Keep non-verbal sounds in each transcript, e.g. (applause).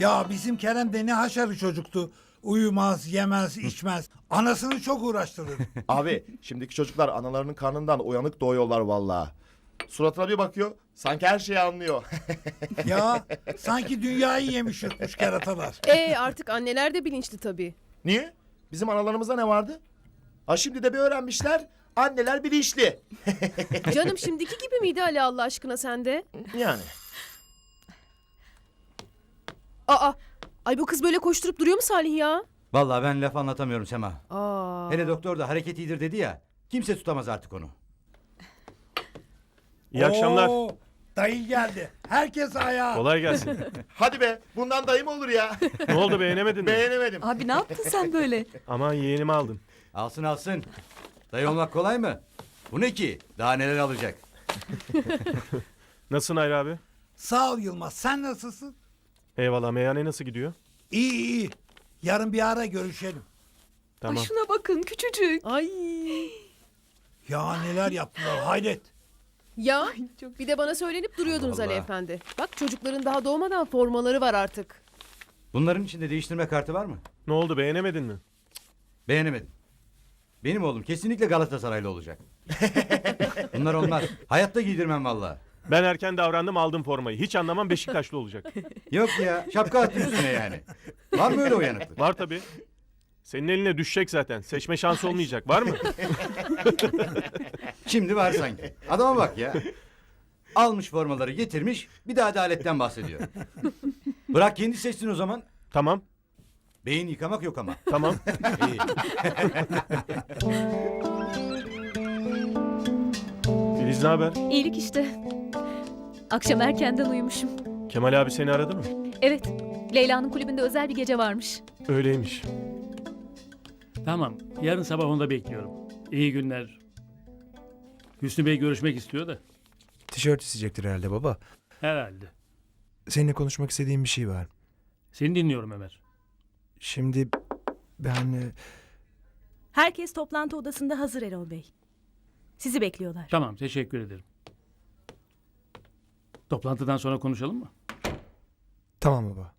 Ya bizim Kerem de ne haşarı çocuktu. Uyumaz, yemez, içmez. Anasını çok uğraştırır. (laughs) Abi şimdiki çocuklar analarının karnından uyanık doğuyorlar vallahi. Suratına bir bakıyor sanki her şeyi anlıyor. (laughs) ya sanki dünyayı yemiş yutmuş keratalar. Ee artık anneler de bilinçli tabii. Niye? Bizim analarımızda ne vardı? Ha şimdi de bir öğrenmişler. Anneler bilinçli. Canım şimdiki gibi miydi Ali Allah aşkına sende? Yani. Aa, ay bu kız böyle koşturup duruyor mu Salih ya? Vallahi ben laf anlatamıyorum Sema. Aa. Hele doktor da hareket iyidir dedi ya. Kimse tutamaz artık onu. İyi akşamlar. Oo, dayı geldi. Herkes ayağa. Kolay gelsin. (laughs) Hadi be bundan dayım olur ya. (laughs) ne oldu beğenemedin mi? Beğenemedim. Abi ne yaptın sen böyle? Aman yeğenimi aldım. Alsın alsın. Dayı olmak kolay mı? Bu ne ki? Daha neler alacak? Nasılsın Hayri abi? Sağ ol Yılmaz. Sen nasılsın? Eyvallah meyhane nasıl gidiyor? İyi iyi. Yarın bir ara görüşelim. Tamam. Ay şuna bakın küçücük. Ay. Ya neler yaptılar hayret. Ya bir de bana söylenip duruyordunuz Ali Allah. Efendi. Bak çocukların daha doğmadan formaları var artık. Bunların içinde değiştirme kartı var mı? Ne oldu beğenemedin mi? Beğenemedim. Benim oğlum kesinlikle Galatasaraylı olacak. Bunlar olmaz. Hayatta giydirmem vallahi. Ben erken davrandım aldım formayı. Hiç anlamam Beşiktaşlı olacak. (laughs) Yok ya şapka attı üstüne yani. Var mı öyle uyanıklık? Var tabii. Senin eline düşecek zaten. Seçme şansı olmayacak. Var mı? (laughs) Şimdi var sanki. Adama bak ya. Almış formaları getirmiş bir de adaletten bahsediyor. Bırak kendi seçsin o zaman. Tamam. Beyin yıkamak yok ama. Tamam. (laughs) İyi. Filiz ne haber? İyilik işte. Akşam erkenden uyumuşum. Kemal abi seni aradı mı? Evet, Leyla'nın kulübünde özel bir gece varmış. Öyleymiş. Tamam. Yarın sabah onda bekliyorum. İyi günler. Hüsnü Bey görüşmek istiyor da. Tişört isteyecektir herhalde baba. Herhalde. Seninle konuşmak istediğim bir şey var. Seni dinliyorum Ömer. Şimdi ben... e, Herkes toplantı odasında hazır Erol Bey. Sizi bekliyorlar. Tamam teşekkür ederim. Toplantıdan sonra konuşalım mı? Tamam baba.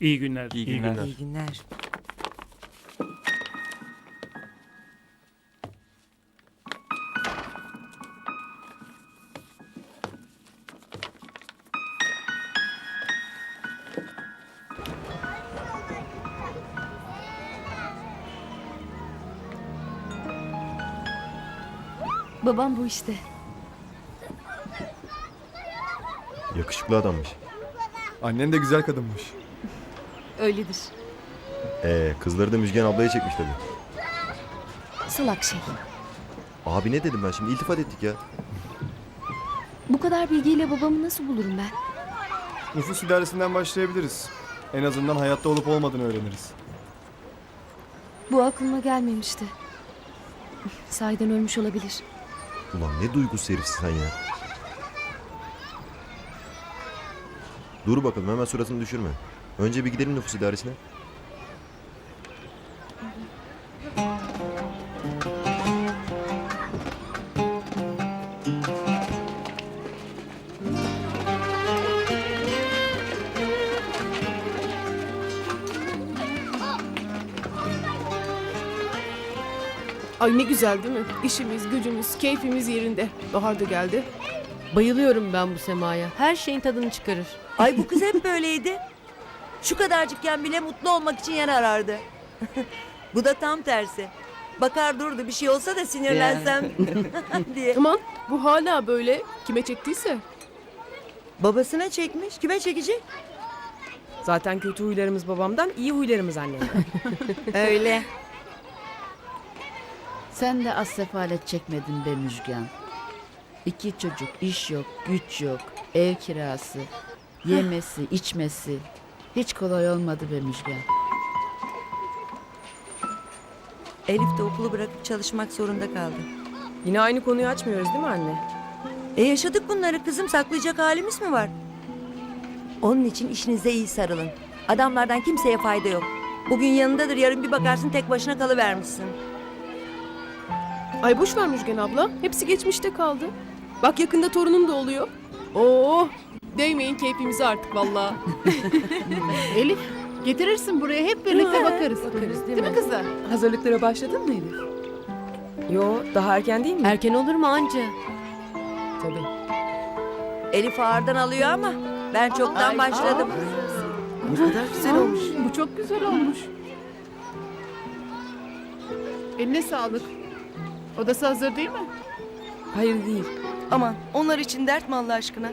İyi günler. İyi günler. İyi günler. Babam bu işte. Yakışıklı adammış. Annen de güzel kadınmış. Öyledir. Ee, kızları da Müjgan ablaya çekmiş tabii. Salak şey. Abi ne dedim ben şimdi iltifat ettik ya. Bu kadar bilgiyle babamı nasıl bulurum ben? Nüfus idaresinden başlayabiliriz. En azından hayatta olup olmadığını öğreniriz. Bu aklıma gelmemişti. Sahiden ölmüş olabilir. Ulan ne duygusuz herifsin sen ya. Dur bakalım hemen suratını düşürme. Önce bir gidelim nüfus idaresine. Ay ne güzel değil mi? İşimiz, gücümüz, keyfimiz yerinde. Bahar da geldi. Bayılıyorum ben bu semaya. Her şeyin tadını çıkarır. Ay bu kız hep böyleydi. Şu kadarcıkken bile mutlu olmak için yer arardı. (laughs) bu da tam tersi. Bakar durdu bir şey olsa da sinirlensem (laughs) diye. Aman bu hala böyle. Kime çektiyse. Babasına çekmiş. Kime çekecek? Zaten kötü huylarımız babamdan, iyi huylarımız annemden. (laughs) Öyle. Sen de az sefalet çekmedin be Müjgan. İki çocuk, iş yok, güç yok, ev kirası, yemesi, içmesi. Hiç kolay olmadı be Müjgan. Elif de okulu bırakıp çalışmak zorunda kaldı. Yine aynı konuyu açmıyoruz değil mi anne? E yaşadık bunları kızım saklayacak halimiz mi var? Onun için işinize iyi sarılın. Adamlardan kimseye fayda yok. Bugün yanındadır yarın bir bakarsın tek başına kalıvermişsin. Ay boş ver Müjgan abla. Hepsi geçmişte kaldı. Bak yakında torunum da oluyor. Oo, değmeyin keyfimize artık vallahi. (laughs) Elif getirirsin buraya hep birlikte bakarız. Bakarız Değil mi kızlar? Hazırlıklara başladın mı Elif? Yo daha erken değil mi? Erken olur mu anca? Tabii. Elif ağırdan alıyor ama ben çoktan başladım. Ne kadar güzel olmuş. Bu çok güzel olmuş. Eline sağlık. Odası hazır değil mi? Hayır değil. Aman onlar için dert mi Allah aşkına?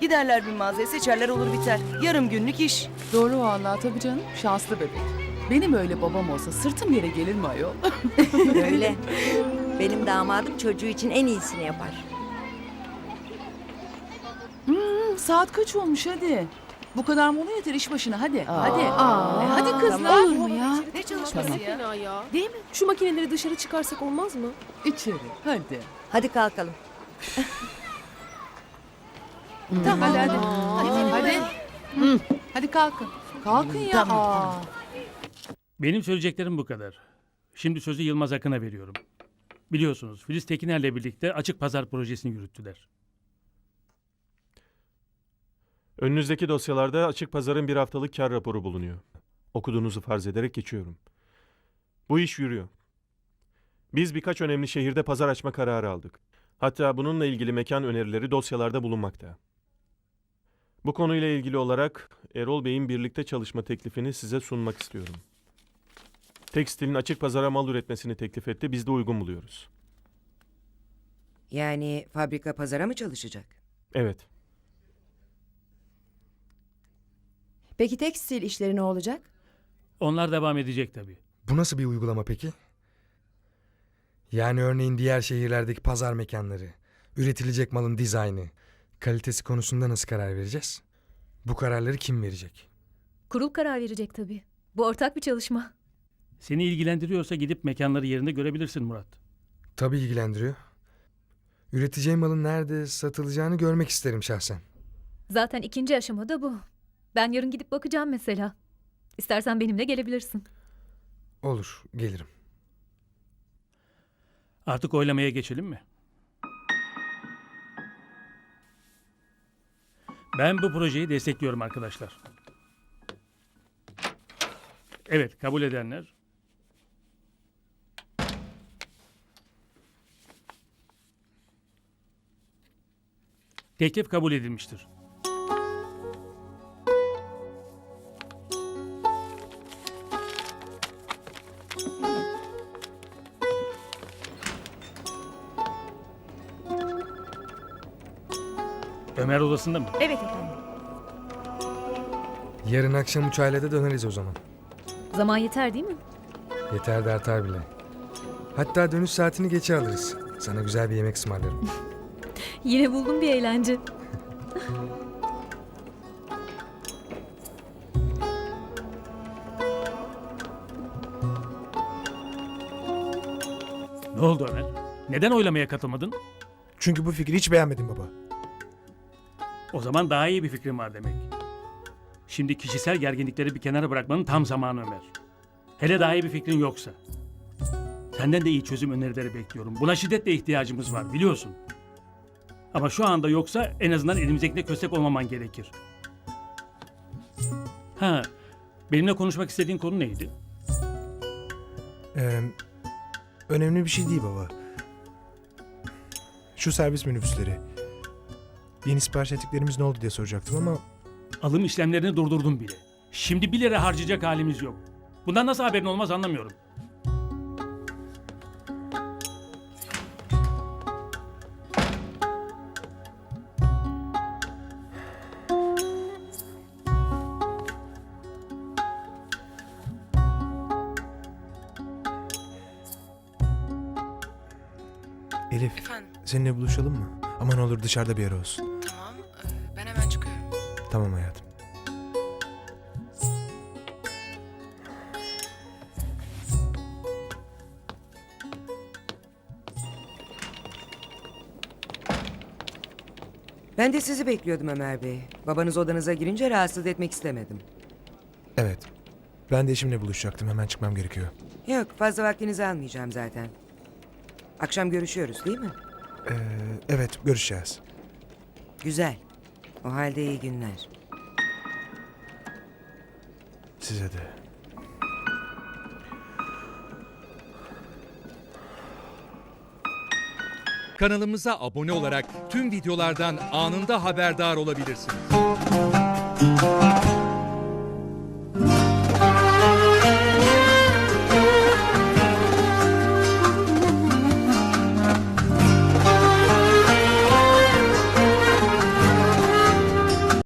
Giderler bir mağazaya seçerler olur biter. Yarım günlük iş. Doğru vallahi tabii canım. Şanslı bebek. Benim öyle babam olsa sırtım yere gelir mi ayol? (laughs) Öyle. Benim damadım çocuğu için en iyisini yapar. Saat kaç olmuş hadi. Bu kadar mola yeter iş başına hadi. hadi. E, hadi kızlar. Olur mu ya? Ne çalışması Ne ya? fena ya. Değil mi? Şu makineleri dışarı çıkarsak olmaz mı? İçeri hadi. Hadi kalkalım. Tamam hadi hadi. Hadi. Hadi. Hadi kalkın. Kalkın ya. Aa. Benim söyleyeceklerim bu kadar. Şimdi sözü Yılmaz Akın'a veriyorum. Biliyorsunuz Filiz Tekiner'le birlikte açık pazar projesini yürüttüler. Önünüzdeki dosyalarda açık pazarın bir haftalık kar raporu bulunuyor. Okuduğunuzu farz ederek geçiyorum. Bu iş yürüyor. Biz birkaç önemli şehirde pazar açma kararı aldık. Hatta bununla ilgili mekan önerileri dosyalarda bulunmakta. Bu konuyla ilgili olarak Erol Bey'in birlikte çalışma teklifini size sunmak istiyorum. Tekstilin açık pazara mal üretmesini teklif etti. Biz de uygun buluyoruz. Yani fabrika pazara mı çalışacak? Evet. Peki tekstil işleri ne olacak? Onlar devam edecek tabii. Bu nasıl bir uygulama peki? Yani örneğin diğer şehirlerdeki pazar mekanları, üretilecek malın dizaynı, kalitesi konusunda nasıl karar vereceğiz? Bu kararları kim verecek? Kurul karar verecek tabii. Bu ortak bir çalışma. Seni ilgilendiriyorsa gidip mekanları yerinde görebilirsin Murat. Tabii ilgilendiriyor. Üreteceğim malın nerede satılacağını görmek isterim şahsen. Zaten ikinci aşamada bu. Ben yarın gidip bakacağım mesela. İstersen benimle gelebilirsin. Olur, gelirim. Artık oylamaya geçelim mi? Ben bu projeyi destekliyorum arkadaşlar. Evet, kabul edenler. Teklif kabul edilmiştir. Ömer odasında mı? Evet efendim. Yarın akşam uçağıyla da döneriz o zaman. Zaman yeter değil mi? Yeter de artar bile. Hatta dönüş saatini geçe alırız. Sana güzel bir yemek ısmarlarım. (laughs) Yine buldum bir eğlence. (laughs) Ne oldu Ömer? Neden oylamaya katılmadın? Çünkü bu fikri hiç beğenmedim baba. O zaman daha iyi bir fikrin var demek. Şimdi kişisel gerginlikleri bir kenara bırakmanın tam zamanı Ömer. Hele daha iyi bir fikrin yoksa. Senden de iyi çözüm önerileri bekliyorum. Buna şiddetle ihtiyacımız var biliyorsun. Ama şu anda yoksa en azından elimizdekine köstek olmaman gerekir. Ha, benimle konuşmak istediğin konu neydi? Ee, önemli bir şey değil baba. Şu servis minibüsleri. Yeni sipariş ettiklerimiz ne oldu diye soracaktım ama Alım işlemlerini durdurdum bile. Şimdi bir lira harcayacak halimiz yok. Bundan nasıl haberin olmaz anlamıyorum. Elif seninle buluşalım mı? Ama ne olur dışarıda bir yer olsun. Tamam ben hemen çıkıyorum. Tamam hayatım. Ben de sizi bekliyordum Ömer Bey. Babanız odanıza girince rahatsız etmek istemedim. Evet. Ben de eşimle buluşacaktım. Hemen çıkmam gerekiyor. Yok fazla vaktinizi almayacağım zaten. Akşam görüşüyoruz değil mi? Ee, evet görüşeceğiz. Güzel. O halde iyi günler. Size de. Kanalımıza abone olarak tüm videolardan anında haberdar olabilirsiniz.